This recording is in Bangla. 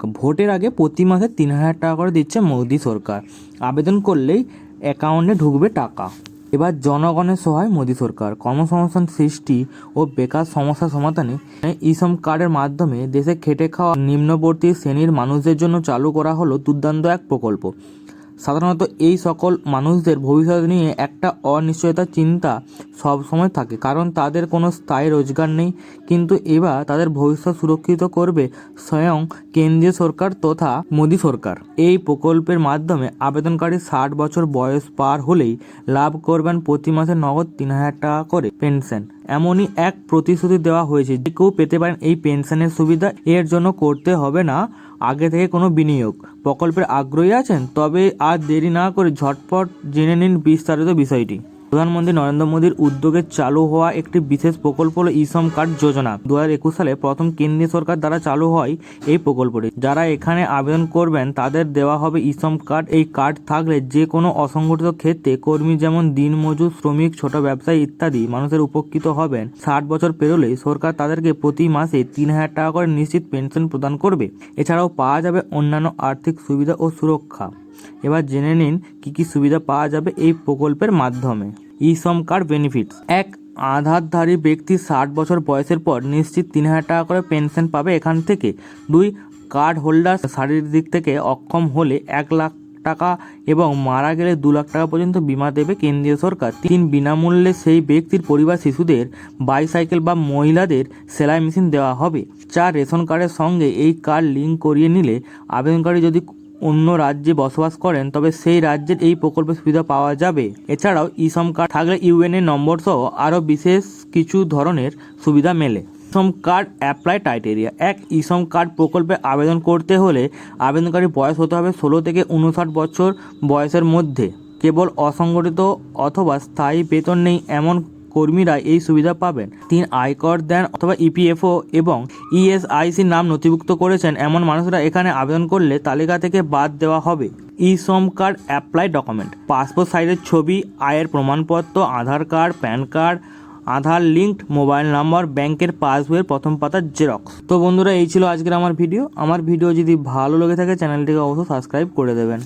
ভোটের আগে প্রতি মাসে তিন হাজার টাকা করে দিচ্ছে মোদি সরকার। আবেদন করলেই অ্যাকাউন্টে ঢুকবে টাকা। এবার জনগণের সহায় মোদি সরকার। কর্মসংস্থান সৃষ্টি ও বেকার সমস্যা সমাধানে ইসম কার্ডের মাধ্যমে দেশে খেটে খাওয়া নিম্নবর্তী শ্রেণির মানুষদের জন্য চালু করা হলো দুর্দান্ত এক প্রকল্প। সাধারণত এই সকল মানুষদের ভবিষ্যৎ নিয়ে একটা অনিশ্চয়তা চিন্তা সব সময় থাকে, কারণ তাদের কোনো স্থায়ী রোজগার নেই। কিন্তু এবার তাদের ভবিষ্যৎ সুরক্ষিত করবে স্বয়ং কেন্দ্রীয় সরকার তথা মোদী সরকার। এই প্রকল্পের মাধ্যমে আবেদনকারী ষাট বছর বয়স পার হলেই লাভ করবেন প্রতি মাসে নগদ তিন হাজার টাকা করে পেনশন। এমনই এক প্রতিশ্রুতি দেওয়া হয়েছে যে কেউ পেতে পারেন এই পেনশনের সুবিধা। এর জন্য করতে হবে না, আগে থেকে কোনো বিনিয়োগ। প্রকল্পের আগ্রহী আছেন, তবে আর দেরি না করে ঝটপট জেনে নিন বিস্তারিত বিষয়টি। প্রধানমন্ত্রী নরেন্দ্র মোদীর উদ্যোগে চালু হওয়া একটি বিশেষ প্রকল্প হলো ইসম কার্ড যোজনা। দু একুশ সালে প্রথম কেন্দ্রীয় সরকার দ্বারা চালু হয় এই প্রকল্পটি। যারা এখানে আবেদন করবেন, তাদের দেওয়া হবে ইসম কার্ড। এই কার্ড থাকলে যে কোনো অসংগঠিত ক্ষেত্রে কর্মী যেমন দিনমজুর, শ্রমিক, ছোট ব্যবসায়ী ইত্যাদি মানুষের উপকৃত হবেন। ষাট বছর পেরোলে সরকার তাদেরকে প্রতি মাসে তিন হাজার টাকা করে নিশ্চিত পেনশন প্রদান করবে। এছাড়াও পাওয়া যাবে অন্যান্য আর্থিক সুবিধা ও সুরক্ষা। এবার জেনে নিন কী কী সুবিধা পাওয়া যাবে এই প্রকল্পের মাধ্যমে। ই শ্রম কার্ড বেনিফিটস এক, আধারধারী ব্যক্তি ষাট বছর বয়সের পর নিশ্চিত তিন হাজার টাকা করে পেনশন পাবে এখান থেকে। দুই কার্ড হোল্ডার শারীরিক দিক থেকে অক্ষম হলে এক লাখ টাকা এবং মারা গেলে দু লাখ টাকা পর্যন্ত বিমা দেবে কেন্দ্রীয় সরকার। তিন, বিনামূল্যে সেই ব্যক্তির পরিবার শিশুদের বাইসাইকেল বা মহিলাদের সেলাই মেশিন দেওয়া হবে। চার, রেশন কার্ডের সঙ্গে এই কার্ড লিঙ্ক করিয়ে নিলে আবেদনকারী যদি অন্য রাজ্যে বসবাস করেন, তবে সেই রাজ্যের এই প্রকল্পের সুবিধা পাওয়া যাবে। এছাড়াও ইসম কার্ড থাকলে ইউএনএ নম্বর সহ আরও বিশেষ কিছু ধরনের সুবিধা মেলে। ইসম কার্ড অ্যাপ্লাই টাইটেরিয়া এক ইসম কার্ড প্রকল্পে আবেদন করতে হলে আবেদনকারী বয়স হতে হবে ষোলো থেকে উনষাট বছর বয়সের মধ্যে। কেবল অসংগঠিত অথবা স্থায়ী বেতন নেই এমন কর্মীরা এই সুবিধা পাবেন। তিন আয়কর দেন অথবা ইপিএফও এবং ইএসআইসি নাম নথিভুক্ত করেছেন এমন মানুষরা এখানে আবেদন করলে তালিকা থেকে বাদ দেওয়া হবে। ই শ্রম কার্ড, অ্যাপ্লাই ডকুমেন্ট, পাসপোর্ট সাইজের ছবি, আয়ের প্রমাণপত্র, Aadhaar card, PAN card, Aadhaar linked, mobile number, ব্যাংকের পাসবইয়ের প্রথম পাতার জেরক্স। তো বন্ধুরা, এই ছিল আজকের আমার ভিডিও। আমার ভিডিও যদি ভালো লেগে থাকে, চ্যানেলটিকে অবশ্যই সাবস্ক্রাইব করে দেবেন।